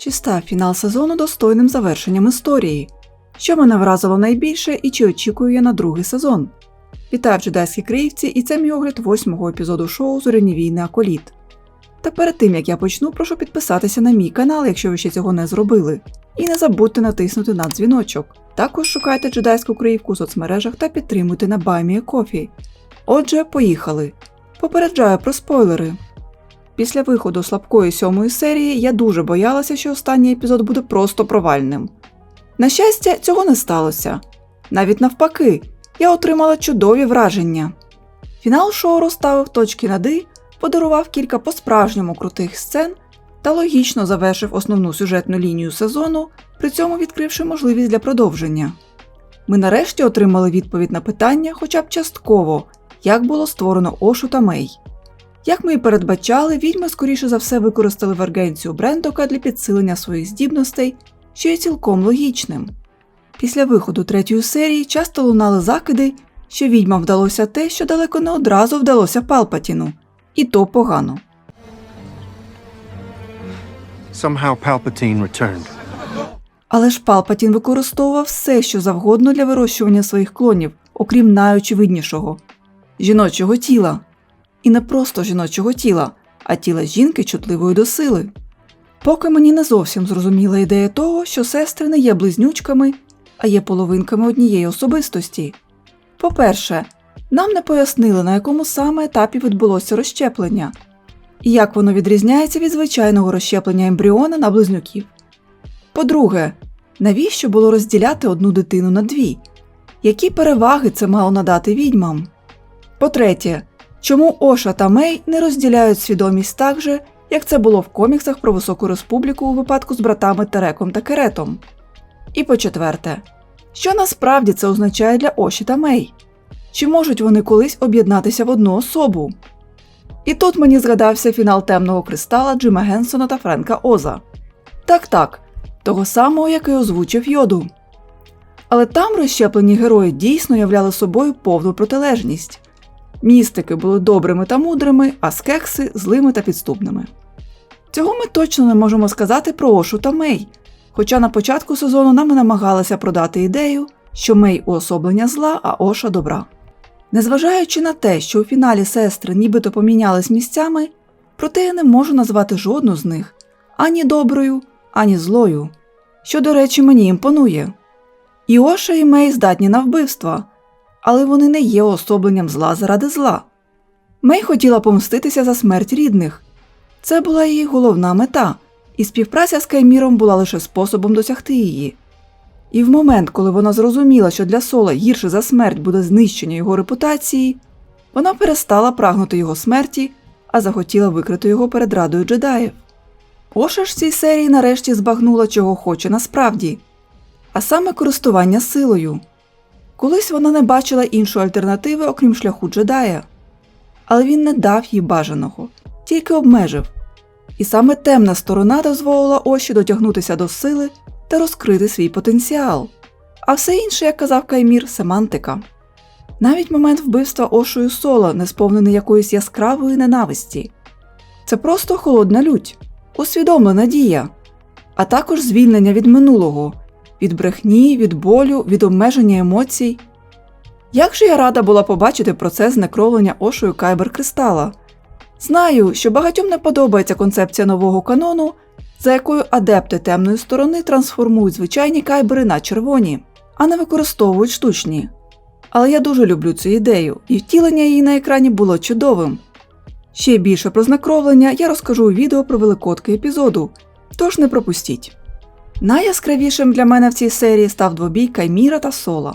Чи став фінал сезону достойним завершенням історії? Що мене вразило найбільше і чи очікую я на другий сезон? Вітаю в джедайській криївці, і це мій огляд восьмого епізоду шоу Зоряні війни Аколіт. Та перед тим як я почну, прошу підписатися на мій канал, якщо ви ще цього не зробили. І не забудьте натиснути на дзвіночок. Також шукайте джедайську криївку у соцмережах та підтримуйте на Баймі Кофі. Отже, поїхали. Попереджаю про спойлери. Після виходу слабкої сьомої серії я дуже боялася, що останній епізод буде просто провальним. На щастя, цього не сталося. Навіть навпаки, я отримала чудові враження. Фінал шоу розставив точки над «і», подарував кілька по-справжньому крутих сцен та логічно завершив основну сюжетну лінію сезону, при цьому відкривши можливість для продовження. Ми нарешті отримали відповідь на питання, хоча б частково, як було створено Ошу та Мей. Як ми і передбачали, відьми скоріше за все використали вергенцію Брендока для підсилення своїх здібностей, що є цілком логічним. Після виходу третьої серії часто лунали закиди, що відьмам вдалося те, що далеко не одразу вдалося Палпатіну, і то погано. Somehow Palpatine returned. Але ж Палпатін використовував все, що завгодно для вирощування своїх клонів, окрім найочевиднішого жіночого тіла. І не просто жіночого тіла, а тіла жінки чутливої до сили. Поки мені не зовсім зрозуміла ідея того, що сестри не є близнючками, а є половинками однієї особистості. По-перше, нам не пояснили, на якому саме етапі відбулося розщеплення, і як воно відрізняється від звичайного розщеплення ембріона на близнюків. По-друге, навіщо було розділяти одну дитину на дві? Які переваги це мало надати відьмам? По-третє, чому Оша та Мей не розділяють свідомість так же, як це було в коміксах про Високу Республіку у випадку з братами Тереком та Керетом? І по-четверте, що насправді це означає для Оші та Мей? Чи можуть вони колись об'єднатися в одну особу? І тут мені згадався фінал темного кристала Джима Генсона та Френка Оза. Так так, того самого, який озвучив йоду. Але там розщеплені герої дійсно являли собою повну протилежність. Містики були добрими та мудрими, а скекси злими та підступними. Цього ми точно не можемо сказати про Ошу та Мей, хоча на початку сезону нам намагалися продати ідею, що Мей уособлення зла, а Оша добра. Незважаючи на те, що у фіналі сестри нібито помінялись місцями, проте я не можу назвати жодну з них ані доброю, ані злою, що, до речі, мені імпонує. І Оша і Мей здатні на вбивства, але вони не є уособленням зла заради зла. Мей хотіла помститися за смерть рідних. Це була її головна мета, і співпраця з Кайміром була лише способом досягти її. І в момент, коли вона зрозуміла, що для Сола гірше за смерть буде знищення його репутації, вона перестала прагнути його смерті, а захотіла викрити його перед радою джедаїв. Оша ж цій серії нарешті збагнула, чого хоче насправді, а саме користування силою. Колись вона не бачила іншої альтернативи, окрім шляху джедая. Але він не дав їй бажаного, тільки обмежив. І саме темна сторона дозволила Оші дотягнутися до сили та розкрити свій потенціал. А все інше, як казав Каймір, семантика. Навіть момент вбивства Ошою Сола не сповнений якоїсь яскравої ненависті. Це просто холодна лють, усвідомлена дія, а також звільнення від минулого, від брехні, від болю, від обмеження емоцій. Як же я рада була побачити процес знекровлення Ошою Кайбер Кристала. Знаю, що багатьом не подобається концепція нового канону, за якою адепти темної сторони трансформують звичайні кайбери на червоні, а не використовують штучні. Але я дуже люблю цю ідею, і втілення її на екрані було чудовим. Ще більше про знакровлення я розкажу у відео про великодки епізоду, тож не пропустіть. Найяскравішим для мене в цій серії став двобій Кайміра та Сола.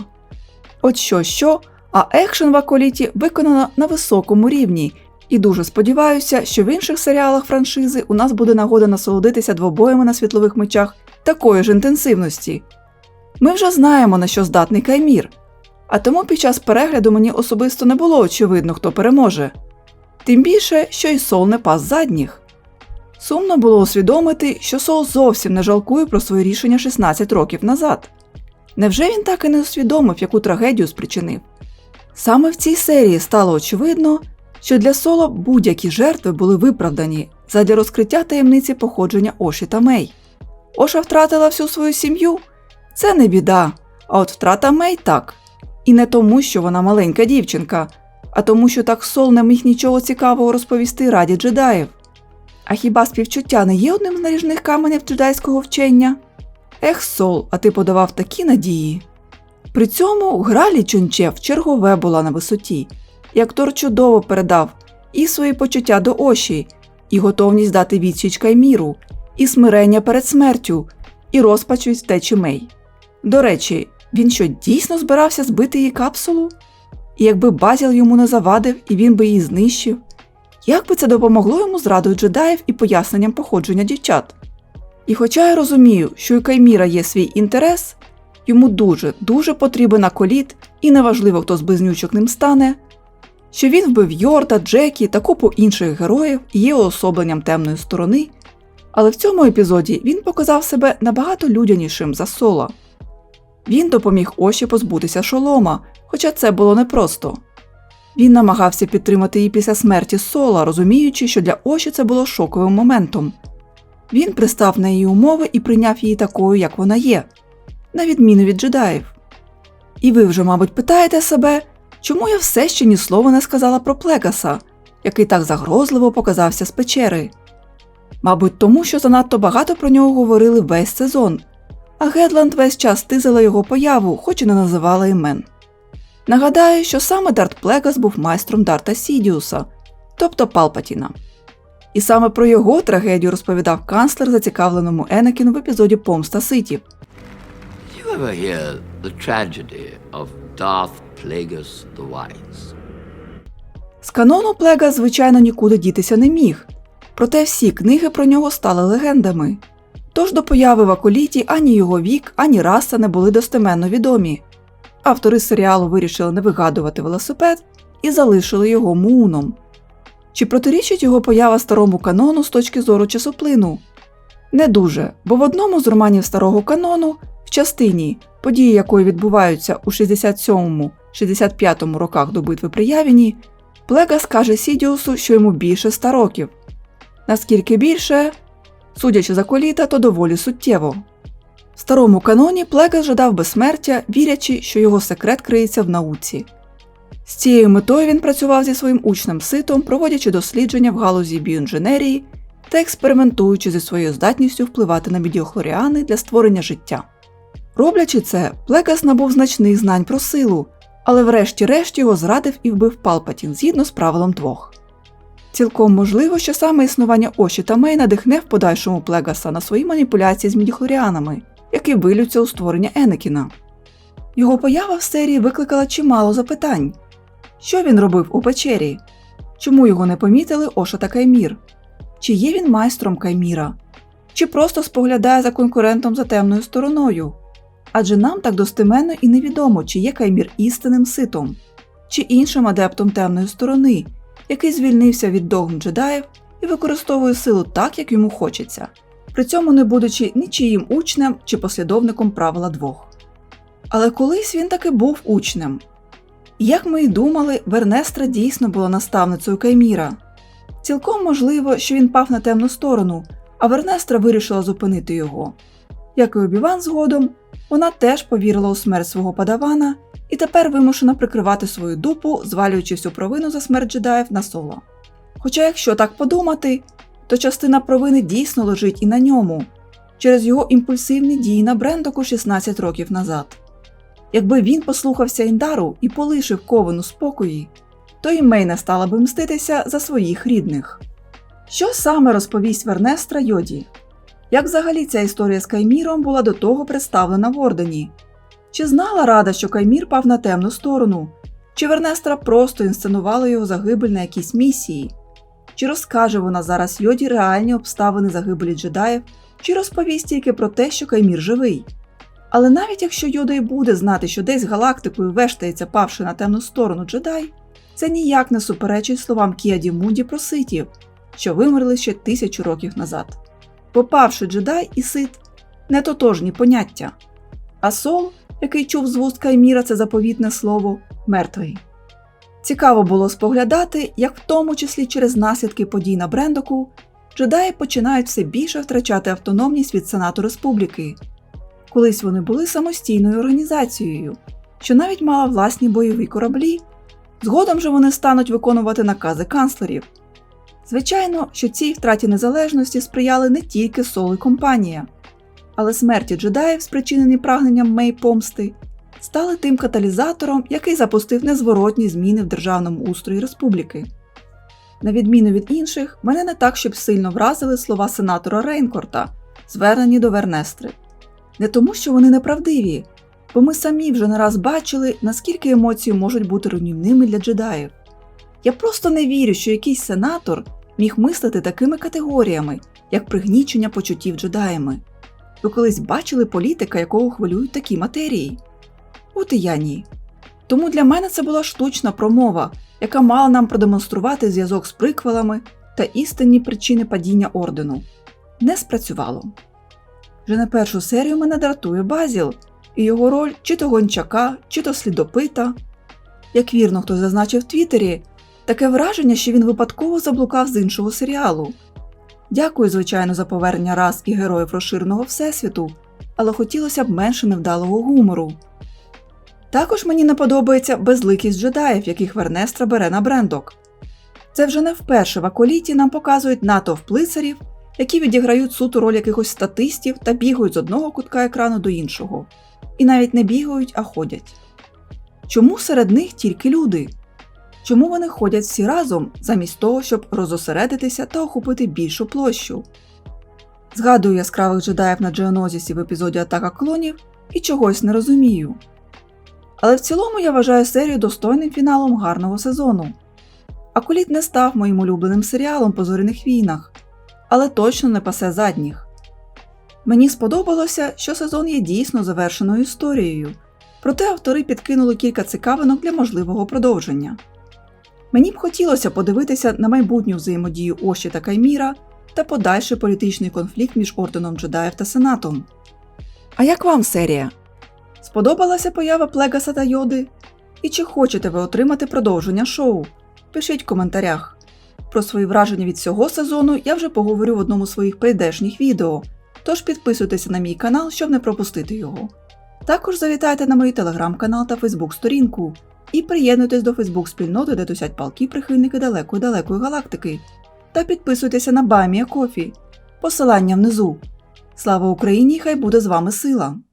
От що що, а екшен в Аколіті виконано на високому рівні, і дуже сподіваюся, що в інших серіалах франшизи у нас буде нагода насолодитися двобоями на світлових мечах такої ж інтенсивності. Ми вже знаємо, на що здатний Каймір, а тому під час перегляду мені особисто не було очевидно, хто переможе. Тим більше, що й Сол не пас задніх. Сумно було усвідомити, що Сол зовсім не жалкує про своє рішення 16 років назад. Невже він так і не усвідомив, яку трагедію спричинив? Саме в цій серії стало очевидно, що для Соло будь-які жертви були виправдані задля розкриття таємниці походження Оші та Мей. Оша втратила всю свою сім'ю? Це не біда. А от втрата Мей так. І не тому, що вона маленька дівчинка, а тому, що так Сол не міг нічого цікавого розповісти раді джедаїв. А хіба співчуття не є одним з наріжних каменів джедайського вчення? Ех, Сол, а ти подавав такі надії. При цьому гра Лі Чунче чергове була на висоті, і актор чудово передав і свої почуття до Оші, і готовність дати відсіч Кайміру, і смирення перед смертю, і розпач від втечі Мей. До речі, він що дійсно збирався збити її капсулу? І якби Базіл йому не завадив, і він би її знищив, як би це допомогло йому з радою джедаїв і поясненням походження дівчат? І хоча я розумію, що у Кайміра є свій інтерес, йому дуже, дуже потрібен аколіт, і неважливо, хто з близнючок ним стане, що він вбив Йорда, Джекі та купу інших героїв і є уособленням темної сторони, але в цьому епізоді він показав себе набагато людянішим за Сола. Він допоміг Оші позбутися шолома, хоча це було непросто. Він намагався підтримати її після смерті Сола, розуміючи, що для Оші це було шоковим моментом. Він пристав на її умови і прийняв її такою, як вона є, на відміну від джедаїв. І ви вже, мабуть, питаєте себе, чому я все ще ні слова не сказала про Плегаса, який так загрозливо показався з печери. Мабуть, тому що занадто багато про нього говорили весь сезон, а Гедланд весь час тизила його появу, хоч і не називала імен. Нагадаю, що саме Дарт Плегас був майстром Дарта Сідіуса, тобто Палпатіна. І саме про його трагедію розповідав канцлер зацікавленому Енекіну в епізоді Помста Ситів. З канону Плега, звичайно, нікуди дітися не міг, проте всі книги про нього стали легендами. Тож до появи в Аколіті ані його вік, ані раса не були достеменно відомі. Автори серіалу вирішили не вигадувати велосипед і залишили його муном. Чи протирічить його поява старому канону з точки зору часоплину? Не дуже, бо в одному з романів старого канону, в частині, події якої відбуваються у 67-65 роках до битви при Явіні, Плега скаже Сідіусу, що йому більше 100 років. Наскільки більше, судячи за коліта, то доволі суттєво. В старому каноні Плегас жадав безсмертя, вірячи, що його секрет криється в науці. З цією метою він працював зі своїм учнем ситом, проводячи дослідження в галузі біоінженерії та експериментуючи зі своєю здатністю впливати на мідіохлоріани для створення життя. Роблячи це, Плекас набув значних знань про силу, але врешті-решт його зрадив і вбив Палпатін згідно з правилом двох. Цілком можливо, що саме існування Оші та Мей надихне в подальшому Плегаса на свої маніпуляції з мідіхлоріанами, які вилються у створення Енекіна. Його поява в серії викликала чимало запитань. Що він робив у печері? Чому його не помітили Оша та Каймір? Чи є він майстром Кайміра? Чи просто споглядає за конкурентом за темною стороною? Адже нам так достеменно і невідомо, чи є Каймір істинним ситом, чи іншим адептом темної сторони, який звільнився від догм джедаїв і використовує силу так, як йому хочеться, при цьому не будучи нічиїм учнем чи послідовником правила двох. Але колись він таки був учнем. Як ми й думали, Вернестра дійсно була наставницею Кайміра. Цілком можливо, що він пав на темну сторону, а Вернестра вирішила зупинити його. Як і Обіван згодом, вона теж повірила у смерть свого падавана і тепер вимушена прикривати свою дупу, звалюючи всю провину за смерть джедаїв на соло. Хоча, якщо так подумати, то частина провини дійсно лежить і на ньому через його імпульсивні дії на Брендоку 16 років назад. Якби він послухався Індару і полишив ковину спокої, то і Мей не стала би мститися за своїх рідних. Що саме розповість Вернестра Йоді? Як взагалі ця історія з Кайміром була до того представлена в Ордені? Чи знала Рада, що Каймір пав на темну сторону? Чи Вернестра просто інсценувала його загибель на якійсь місії? Чи розкаже вона зараз Йоді реальні обставини загибелі джедаїв, чи розповість тільки про те, що Каймір живий? Але навіть якщо Йода й буде знати, що десь галактикою вештається павши на темну сторону джедай, це ніяк не суперечить словам Кіаді Мунді про ситів, що вимерли ще тисячу років назад. Попавши джедай і сит не тотожні поняття. А сол, який чув з вуст Кайміра це заповітне слово, мертвий. Цікаво було споглядати, як в тому числі через наслідки подій на Брендоку джедаї починають все більше втрачати автономність від Сенату Республіки. Колись вони були самостійною організацією, що навіть мала власні бойові кораблі. Згодом же вони стануть виконувати накази канцлерів. Звичайно, що цій втраті незалежності сприяли не тільки Сол і компанія, але смерті джедаїв, спричинені прагненням Мей помсти, стали тим каталізатором, який запустив незворотні зміни в державному устрої республіки. На відміну від інших, мене не так, щоб сильно вразили слова сенатора Рейнкорта, звернені до Вернестри. Не тому, що вони неправдиві, бо ми самі вже не раз бачили, наскільки емоції можуть бути руйнівними для джедаїв. Я просто не вірю, що якийсь сенатор міг мислити такими категоріями, як пригнічення почуттів джедаями. Ви колись бачили політика, якого хвилюють такі матерії? От і я ні. Тому для мене це була штучна промова, яка мала нам продемонструвати зв'язок з приквелами та істинні причини падіння ордену. Не спрацювало. Вже на першу серію мене дратує Базіл і його роль чи то гончака, чи то слідопита. Як вірно хтось зазначив в Твіттері, таке враження, що він випадково заблукав з іншого серіалу. Дякую, звичайно, за повернення раз і героїв розширеного всесвіту, але хотілося б менше невдалого гумору. Також мені не подобається безликість джедаїв, яких Вернестра бере на брендок. Це вже не вперше в аколіті нам показують натовп лицарів, які відіграють суту роль якихось статистів та бігають з одного кутка екрану до іншого. І навіть не бігають, а ходять. Чому серед них тільки люди? Чому вони ходять всі разом, замість того, щоб розосередитися та охопити більшу площу? Згадую яскравих джедаїв на Джеонозісі в епізоді Атака клонів і чогось не розумію. Але в цілому я вважаю серію достойним фіналом гарного сезону. Акуліт не став моїм улюбленим серіалом по зоряних війнах, але точно не пасе задніх. Мені сподобалося, що сезон є дійсно завершеною історією, проте автори підкинули кілька цікавинок для можливого продовження. Мені б хотілося подивитися на майбутню взаємодію Оші та Кайміра та подальший політичний конфлікт між Орденом джедаїв та Сенатом. А як вам серія? Сподобалася поява Плегаса та Йоди? І чи хочете ви отримати продовження шоу? Пишіть в коментарях. Про свої враження від цього сезону я вже поговорю в одному з своїх прийдешніх відео, тож підписуйтеся на мій канал, щоб не пропустити його. Також завітайте на мій телеграм-канал та фейсбук-сторінку і приєднуйтесь до фейсбук-спільноти, де тусять палки прихильники далекої-далекої галактики. Та підписуйтеся на Баймія Кофі. Посилання внизу. Слава Україні! Хай буде з вами сила!